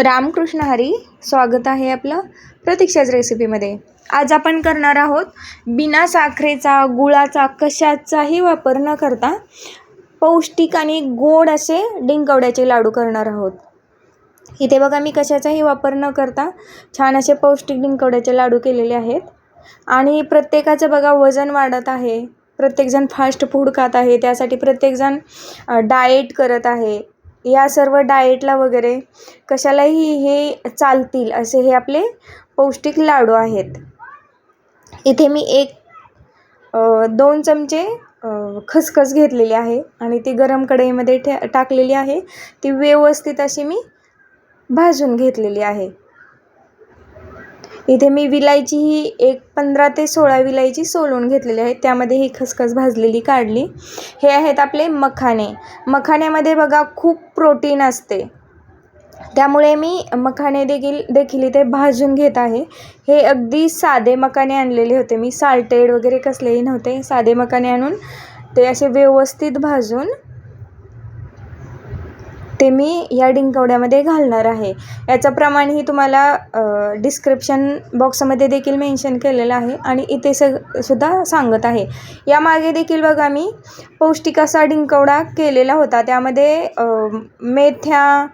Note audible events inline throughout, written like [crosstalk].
रामकृष्ण हरी स्वागत आहे आपलं प्रतीक्षाच रेसिपीमध्ये आज आपण करणार आहोत बिना साखरेचा गुळाचा कशाचाही वापर न करता पौष्टिक आणि गोड असे डिंकवड्याचे लाडू करणार आहोत. इथे बघा मी कशाचाही वापर न करता छान असे पौष्टिक डिंकवड्याचे लाडू केलेले आहेत. आणि प्रत्येकाचं बघा वजन वाढत आहे. प्रत्येकजण फास्ट फूड खात आहे. त्यासाठी प्रत्येकजण डाएट करत आहे. या सर्व डाएटला वगैरे कशालाही हे चालतील असे हे आपले पौष्टिक लाडू आहेत. इथे मी एक दोन चमचे खसखस घेतलेली आहे आणि ती गरम कढईमध्ये ठे टाकलेली आहे. ती व्यवस्थित अशी मी भाजून घेतलेली आहे. इथे मी विलायची ही एक पंधरा ते सोळा विलायची सोलून घेतलेली आहे. त्यामध्ये ही खसखस भाजलेली काढली. हे आहेत आपले मखाने मखाण्यामध्ये बघा खूप प्रोटीन असते. त्यामुळे मी मखाने देखील देखील इथे भाजून घेत आहे. हे अगदी साधे मखाने आणलेले होते मी. साल्टेड वगैरे कसलेही नव्हते. साधे मखाने आणून ते असे व्यवस्थित भाजून ते मी या डिंकवड्यामध्ये घालणार आहे. याचं प्रमाणही तुम्हाला डिस्क्रिप्शन बॉक्समध्ये देखील मेन्शन केलेलं आहे आणि इथे स सुद्धा सांगत आहे. यामागे देखील बघा मी पौष्टिक असा डिंकवडा केलेला होता. त्यामध्ये मेथ्या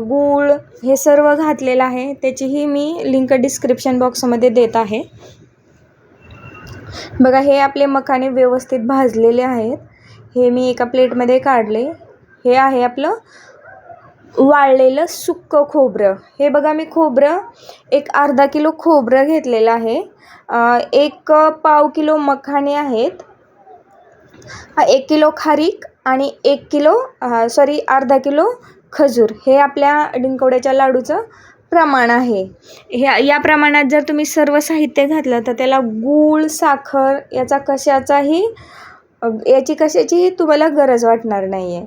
गूळ हे सर्व घातलेलं आहे. त्याचीही मी लिंक डिस्क्रिप्शन बॉक्समध्ये देत आहे. बघा हे आपले मखाने व्यवस्थित भाजलेले आहेत. हे मी एका प्लेटमध्ये काढले. हे आहे आपलं वाळलेलं सुक्कं खोबरं. हे बघा मी खोबरं एक अर्धा किलो खोबरं घेतलेलं आहे. एक पाव किलो मखाणे आहेत. एक किलो खारीक आणि एक किलो सॉरी अर्धा किलो खजूर. हे आपल्या डिंकवड्याच्या लाडूचं प्रमाण आहे. ह्या या प्रमाणात जर तुम्ही सर्व साहित्य घातलं तर त्याला गूळ साखर याचा कशाचाही याची कशाचीही तुम्हाला गरज वाटणार नाही आहे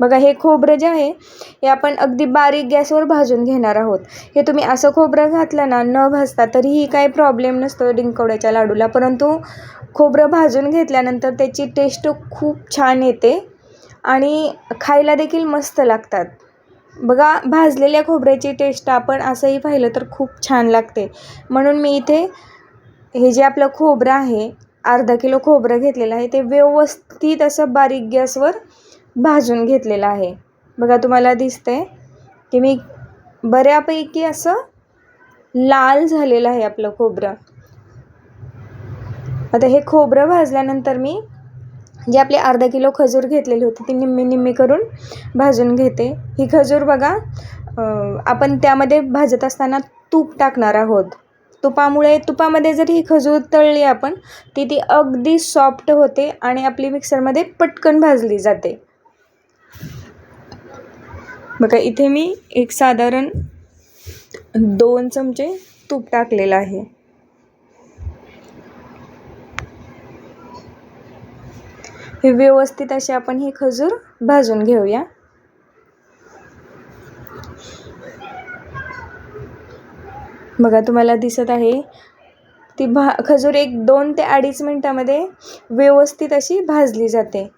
बघा हे खोबरं जे आहे हे आपण अगदी बारीक गॅसवर भाजून घेणार आहोत. हे तुम्ही असं खोबरं घातलं ना न भाजता तरीही काही प्रॉब्लेम नसतो डिंकवड्याच्या लाडूला. परंतु खोबरं भाजून घेतल्यानंतर त्याची टेस्ट खूप छान येते आणि खायला देखील मस्त लागतात. बघा भाजलेल्या खोबऱ्याची टेस्ट आपण असंही पाहिलं तर खूप छान लागते. म्हणून मी इथे हे जे आपलं खोबरं आहे अर्धा किलो खोबरं घेतलेलं आहे ते व्यवस्थित असं बारीक गॅसवर भाजून घेतलेलं आहे. बघा तुम्हाला दिसतंय की मी बऱ्यापैकी असं लाल झालेलं आहे आपलं खोबरं. आता हे खोबरं भाजल्यानंतर मी जे आपले अर्धा किलो खजूर घेतलेली होती ती निम्मी निम्मी करून भाजून घेते. ही खजूर बघा आपण त्यामध्ये भाजत असताना तूप टाकणार आहोत. तुपामुळे तुपामध्ये जर ही खजूर तळली आपण ती ती अगदी सॉफ्ट होते आणि आपली मिक्सरमध्ये पटकन भाजली जाते. बघा इथे मी एक साधारण दोन चमचे तूप टाकलेलं आहे. हे व्यवस्थित असे आपण हे खजूर भाजून घेऊया. बघा तुम्हाला दिसत आहे ती भा खजूर एक दोन ते अडीच मिनटामध्ये व्यवस्थित अशी भाजली जाते.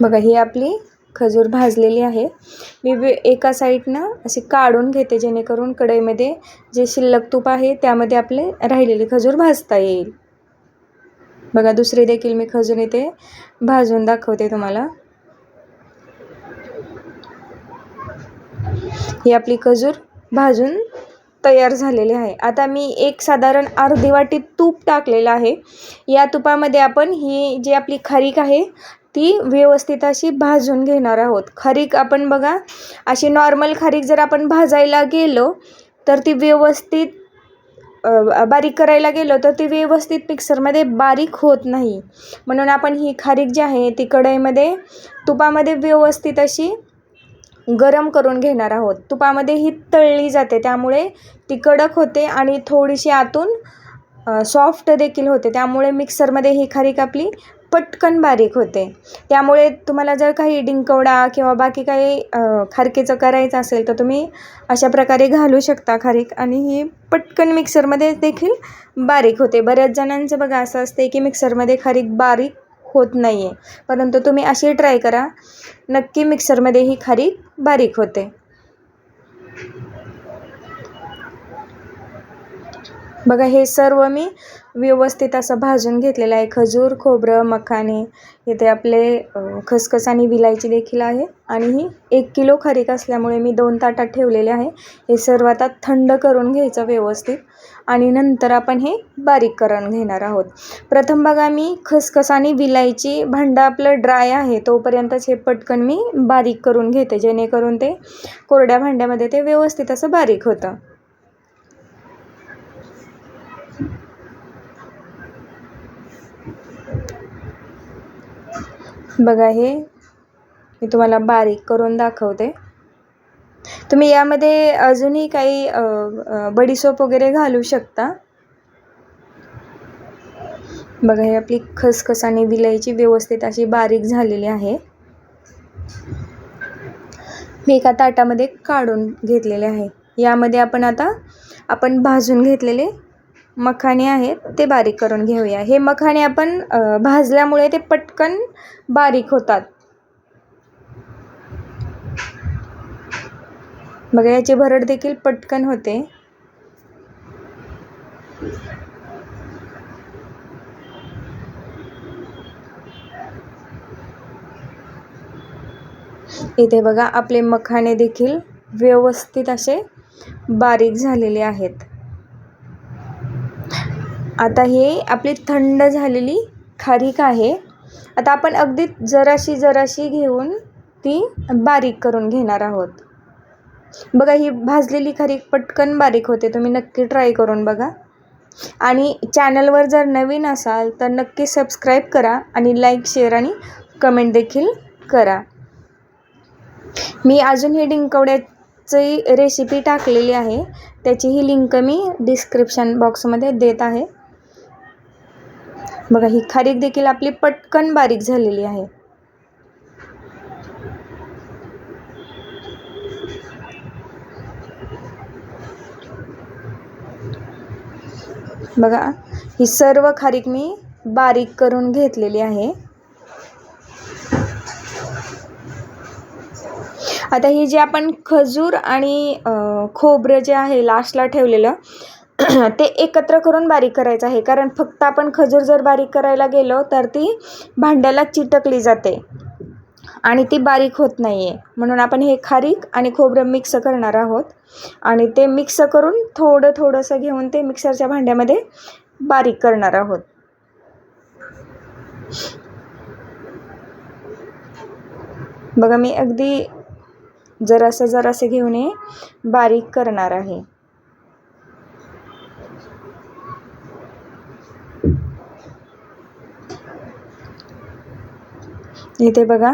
बघा ही आपली खजूर भाजलेली आहे. मी वे एका साईडनं अशी काढून घेते जेणेकरून कढईमध्ये जे शिल्लक तूप आहे त्यामध्ये आपले राहिलेली खजूर भाजता येईल. बघा दुसरी देखील मी खजूर इथे भाजून दाखवते तुम्हाला. ही आपली खजूर भाजून तयार झालेली आहे. आता मी एक साधारण अर्धी वाटी तूप टाकलेलं आहे. या तुपामध्ये आपण ही जी आपली खारीक आहे ती व्यवस्थित अशी भाजून घेणार आहोत. खारीक आपण बघा अशी नॉर्मल खारीक जर आपण भाजायला गेलो तर ती व्यवस्थित बारीक करायला गेलो तर ती व्यवस्थित मिक्सरमध्ये बारीक होत नाही. म्हणून आपण ही खारीक जी आहे ती कढईमध्ये तुपामध्ये व्यवस्थित अशी गरम करून घेणार आहोत. तुपामध्ये ही तळली जाते त्यामुळे ती कडक होते आणि थोडीशी आतून सॉफ्ट देखील होते. त्यामुळे मिक्सरमध्ये ही खारीक आपली पटकन बारीक होते. त्यामुळे तुम्हाला जर काही डिंकवडा किंवा बाकी काही खारकेचं करायचं असेल तर तुम्ही अशा प्रकारे घालू शकता खारीक आणि ही पटकन मिक्सरमध्ये देखील बारीक होते. बऱ्याच जणांचं बघा असं असते की मिक्सरमध्ये खारीक बारीक होत नाही आहे परंतु तुम्ही अशी ट्राय करा. नक्की मिक्सरमध्ये ही खारीक बारीक होते. बघा हे सर्व मी व्यवस्थित असं भाजून घेतलेलं आहे. खजूर खोबरं मखाने इथे आपले खसखस आणि विलायची देखील आहे. आणि ही एक किलो खारीक असल्यामुळे मी दोन ताटात ठेवलेले आहे. हे सर्व आता थंड करून घ्यायचं व्यवस्थित. आणि नंतर आपण हे बारीक करून घेणार आहोत. प्रथम बघा मी खसखस आणि विलायची भांडं आपलं ड्राय आहे. तोपर्यंतच हे पटकन मी बारीक करून घेते जेणेकरून ते कोरड्या भांड्यामध्ये ते व्यवस्थित असं बारीक होतं. बघा हे मी तुम्हाला बारीक करून दाखवते. तुम्ही यामध्ये अजूनही काही बडीसोप वगैरे घालू शकता. बघा हे आपली खसखस आणि विलायची व्यवस्थित अशी बारीक झालेली आहे. मी एका ताटामध्ये काढून घेतलेले आहे. यामध्ये आपण आता आपण भाजून घेतलेले मखाणे आहेत ते बारीक करून घेऊया. हे मखाणे आपण भाजल्यामुळे ते पटकन बारीक होतात. बघा याची भरड देखील पटकन होते. इथे बघा आपले मखाणे देखील व्यवस्थित असे बारीक झालेले आहेत. आता हे आपली थंड झालेली खारीक आहे. आता आपण अगदी जराशी जराशी घेऊन ती बारीक करून घेणार आहोत. बघा ही भाजलेली खारीक पटकन बारीक होते. तुम्ही नक्की ट्राय करून बघा. आणि चॅनलवर जर नवीन असाल तर नक्की सबस्क्राईब करा आणि लाईक शेअर आणि कमेंट देखील करा. मी अजून ही डिंकवड्याची रेसिपी टाकलेली आहे. त्याची ही लिंक मी डिस्क्रिप्शन बॉक्समध्ये देत आहे. बघा ही खारीक देखील आपली पटकन बारीक झालेली आहे. बघा ही सर्व खारीक मी बारीक करून घेतलेली आहे. आता ही जे आपण खजूर आणि खोबरं जे आहे लास्टला ठेवलेलं [clears throat] ते एकत्र करून बारीक करायचं आहे. कारण फक्त आपण खजूर जर बारीक करायला गेलो तर ती भांड्याला चिटकली जाते. आणि ती बारीक होत नाही आहे म्हणून आपण हे खारीक आणि खोबरं मिक्स करणार आहोत. आणि ते मिक्स करून थोडं थोडंसं घेऊन ते मिक्सरच्या भांड्यामध्ये बारीक करणार आहोत. बघा मी अगदी जरासं जरासं घेऊन हे बारीक करणार आहे. इथे बघा.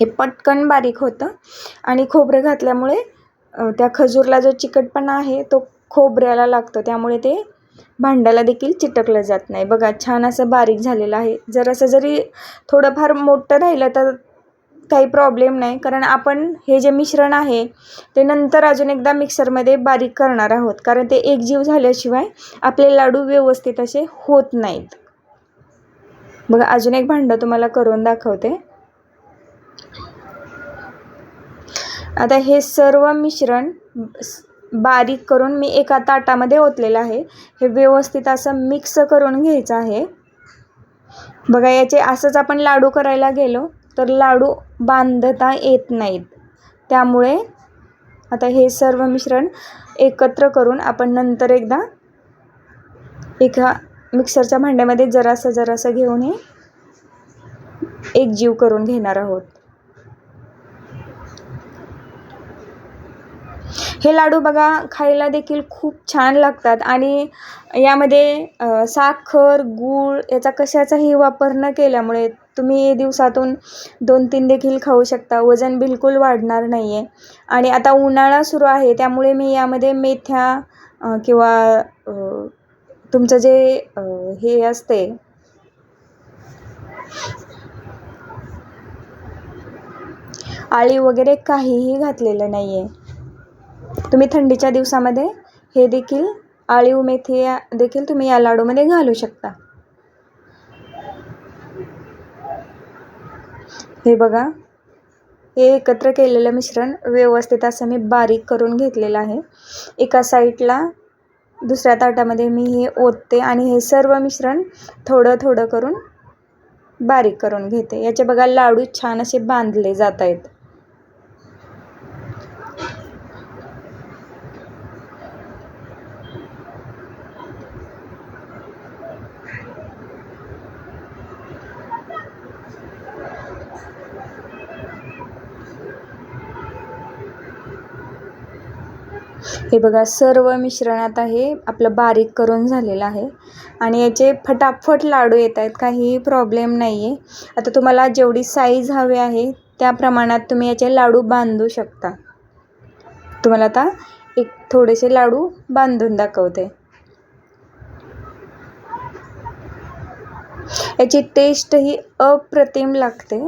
हे पटकन बारीक होतं. आणि खोबरं घातल्यामुळे त्या खजूरला जो चिकटपणा आहे तो खोबऱ्याला लागतो. त्यामुळे ते भांड्याला देखील चिटकलं जात नाही. बघा छान असं बारीक झालेलं आहे. जर असं जरी थोडंफार मोठं राहिलं तर काही प्रॉब्लेम नाही. कारण आपण हे जे मिश्रण आहे ते नंतर अजून एकदा मिक्सरमध्ये बारीक करणार आहोत. कारण ते एकजीव झाल्याशिवाय आपले लाडू व्यवस्थित असे होत नाहीत. बघा अजून एक भांडं तुम्हाला करून दाखवते. आता हे सर्व मिश्रण बारीक करून मी एका ताटामध्ये ओतलेलं आहे. हे व्यवस्थित असं मिक्स करून घ्यायचं आहे. बघा याचे असंच आपण लाडू करायला गेलो तर लाडू बांधता येत नाहीत. त्यामुळे आता हे सर्व मिश्रण एकत्र करून आपण नंतर एकदा एका मिक्सरच्या भांड्यामध्ये जरासं जरासं घेऊन हे एकजीव करून घेणार आहोत. हे लाडू बघा खायला देखील खूप छान लागतात आणि यामध्ये साखर गूळ याचा कशाचाही वापर न केल्यामुळे तुम्ही दिवसातून दोन तीन देखील खाऊ शकता. वजन बिलकुल वाढणार नाही आहे आणि आता उन्हाळा सुरू आहे त्यामुळे मी यामध्ये मेथ्या किंवा तुमचं जे हे असते आळी वगैरे काहीही घातलेलं नाही आहे तुम्ही थंडीच्या दिवसामध्ये हे देखील आळीव मेथी या देखील तुम्ही या लाडूमध्ये घालू शकता. हे बघा हे एकत्र केलेलं मिश्रण व्यवस्थित असं मी बारीक करून घेतलेलं आहे. एका साईडला दुसऱ्या ताटामध्ये मी हे ओतते आणि हे सर्व मिश्रण थोडं थोडं करून बारीक करून घेते. याचे बघा लाडू छान असे बांधले जात आहेत. हे बघा सर्व मिश्रण आता हे आपलं बारीक करून झालेलं आहे. आणि याचे फटाफट लाडू येत आहेत काहीही प्रॉब्लेम नाही आहे आता तुम्हाला जेवढी साईज हवी आहे त्या प्रमाणात तुम्ही याचे लाडू बांधू शकता. तुम्हाला आता एक थोडेसे लाडू बांधून दाखवते. याची टेस्ट ही अप्रतिम लागते.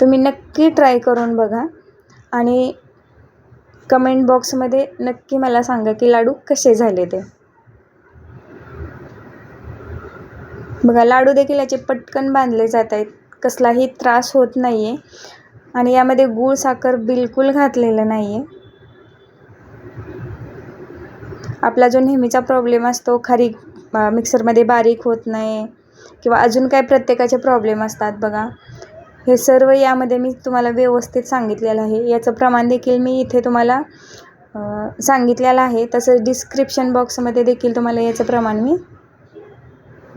तुम्ही नक्की ट्राय करून बघा. आणि कमेंट बॉक्समध्ये नक्की मला सांगा की लाडू कसे झाले ते. बघा लाडू देखील याचे पटकन बांधले जात आहेत. कसलाही त्रास होत नाही आहे आणि यामध्ये गूळ साखर बिलकुल घातलेलं नाही आहे आपला जो नेहमीचा प्रॉब्लेम असतो खारी मिक्सरमध्ये बारीक होत नाही किंवा अजून काय प्रत्येकाचे प्रॉब्लेम असतात बघा. हे सर्व यामध्ये मी तुम्हाला व्यवस्थित सांगितलेलं आहे. याचं प्रमाण देखील मी इथे तुम्हाला सांगितलेलं आहे. तसंच डिस्क्रिप्शन बॉक्समध्ये देखील तुम्हाला याचं प्रमाण मी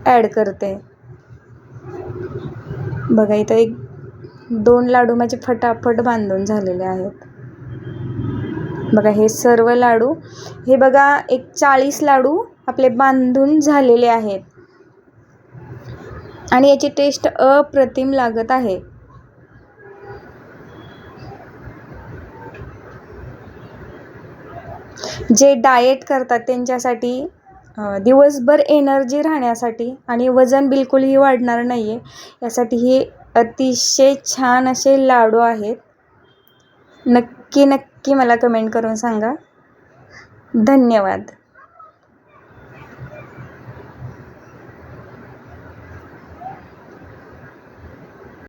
ॲड करते. बघा इथं एक दोन लाडू माझे फटाफट बांधून झालेले आहेत. बघा हे सर्व लाडू हे बघा एक चाळीस लाडू आपले बांधून झालेले आहेत. आणि याची टेस्ट अप्रतिम लागत आहे. जे डाएट करतात त्यांच्यासाठी दिवसभर एनर्जी राहण्यासाठी आणि वजन बिलकुलही वाढणार नाही आहे यासाठी हे अतिशय छान असे लाडू आहेत. नक्की नक्की मला कमेंट करून सांगा. धन्यवाद.